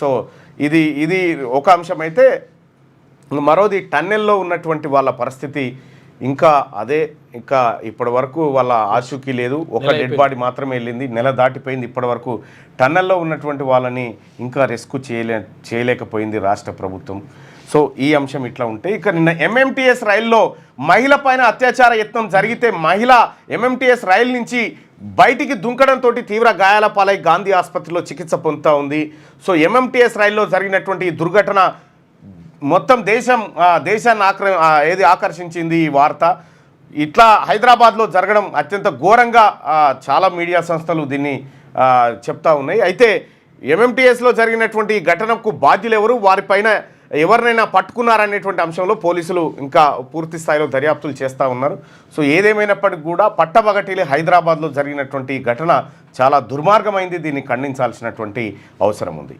So ఇది ఇది ఒక అంశం అయితే మరోది టన్నెల్లో ఉన్నటువంటి వాళ్ళ పరిస్థితి ఇంకా అదే ఇంకా ఇప్పటి వరకు వాళ్ళ ఆచూకీ లేదు. ఒక డెడ్ బాడీ మాత్రమే వెళ్ళింది. నెల దాటిపోయింది. ఇప్పటి వరకు టన్నెల్లో ఉన్నటువంటి వాళ్ళని ఇంకా రెస్క్యూ చేయలే చేయలేకపోయింది రాష్ట్ర ప్రభుత్వం. సో ఈ అంశం ఇట్లా ఉంటే ఇక నిన్న ఎంఎంటీఎస్ రైల్లో మహిళ పైన అత్యాచార యత్నం జరిగితే మహిళ ఎంఎంటీఎస్ రైలు నుంచి బయటికి దుంకడంతో తీవ్ర గాయాల పాలై గాంధీ ఆసుపత్రిలో చికిత్స పొందుతూ ఉంది. సో ఎంఎంటీఎస్ రైల్లో జరిగినటువంటి ఈ దుర్ఘటన మొత్తం దేశం దేశాన్ని ఆక్ర ఏది ఆకర్షించింది ఈ వార్త? ఇట్లా హైదరాబాద్లో జరగడం అత్యంత ఘోరంగా చాలా మీడియా సంస్థలు దీన్ని చెప్తా ఉన్నాయి. అయితే ఎంఎంటీఎస్లో జరిగినటువంటి ఘటనకు బాధ్యులు ఎవరు వారిపైన ఎవరినైనా పట్టుకున్నారనేటువంటి అంశంలో పోలీసులు ఇంకా పూర్తి స్థాయిలో దర్యాప్తులు చేస్తూ ఉన్నారు. సో ఏదేమైనప్పటికీ కూడా పట్టబగటిలి హైదరాబాద్లో జరిగినటువంటి ఘటన చాలా దుర్మార్గమైంది. దీన్ని ఖండించాల్సినటువంటి అవసరం ఉంది.